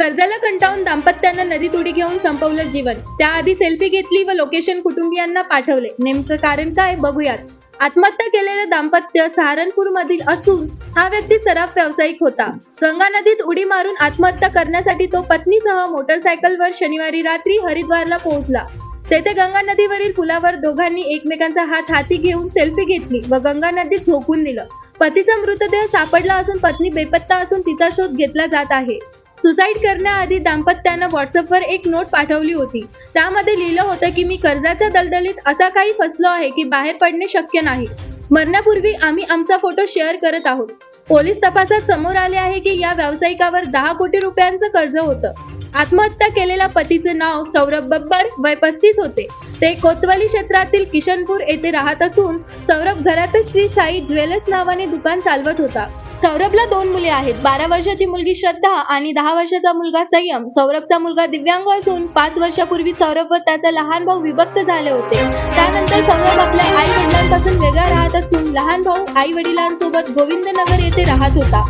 कर्जाला कंटाळून दाम्पत्यानं नदीत उडी घेऊन संपवलं जीवन. त्याआधी सेल्फी घेतली व लोकेशन कुटुंबियांना पाठवले. नेमकं कारण काय? बघूयात. आत्महत्या केलेलं दाम्पत्य सहारनपूर मधील असून हा व्यक्ती सराफ व्यावसायिक होता. गंगा नदीत उडी मारून आत्महत्या करण्यासाठी तो पत्नीसह मोटरसायकलवर शनिवारी रात्री हरिद्वारला पोहोचला. तेथे गंगा नदीवरील पुलावर दोघांनी एकमेकांचा हात हाती घेऊन सेल्फी घेतली व गंगा नदीत झोकून दिलं. पतीचा मृतदेह सापडला असून पत्नी बेपत्ता असून तिचा शोध घेतला जात आहे. सुसाईड करण्याआधी दाम्पत्यानं व्हॉट्सअपवर एक नोट पाठवली होती. त्यामध्ये लिहिलं होतं की मी कर्जाच्या दलदलीत असा काही फसलो आहे की बाहेर पडणे शक्य नाही. मरण्यापूर्वी आम्ही आमचा फोटो शेअर करत आहोत. पोलीस तपासात समोर आले आहे की या व्यावसायिकावर दहा कोटी रुपयांचं कर्ज होतं. आत्महत्या केलेल्या पतीचं नाव सौरभ बब्बर वय पस्तीस होते. ते कोतवाली क्षेत्रातील किशनपूर येथे राहत असून सौरभ घरातच श्री साई ज्वेलर्स नावाने दुकान चालवत होता. सौरभला दोन मुले आहेत. बारा वर्षाची मुलगी श्रद्धा आणि दहा वर्षाचा मुलगा संयम. सौरभचा मुलगा दिव्यांग असून पाच वर्षापूर्वी सौरभ व त्याचा लहान भाऊ विभक्त झाले होते. त्यानंतर सौरभ आपल्या आई वडिलांपासून वेगळा राहत असून लहान भाऊ आई वडिलांसोबत गोविंदनगर येथे राहत होता.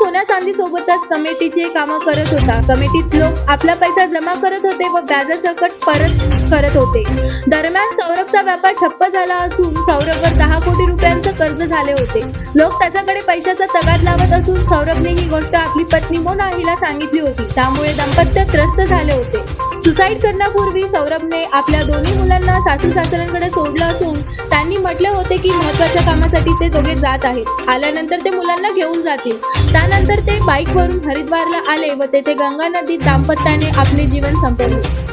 सोन्या चांदी सोबतच कमिटीचे कामं करत होता. कमिटीत लोक आपला पैसा जमा करत होते व व्याजासकट परत करत होते. दरम्यान सौरभचा व्यापार ठप्प झाला असून सौरभवर दहा कोटी रुपयांचं कर्ज झाले होते. लोक त्याच्याकडे पैशाचा तगाद लावत असून सौरभने ही गोष्ट आपली पत्नी मोना हिला सांगितली होती. त्यामुळे दाम्पत्य त्रस्त झाले होते. सुसाईड करण्यापूर्वी सौरभने आपल्या दोन्ही मुलांना सासू सासऱ्यांकडे सोडलं असून त्यांनी म्हटले होते की महत्त्वाच्या कामासाठी ते दोघे जात आहेत. आल्यानंतर ते मुलांना घेऊन जातील. त्यानंतर ते बाईकवरून हरिद्वारला आले व तेथे गंगा नदीत दाम्पत्याने आपले जीवन संपवले.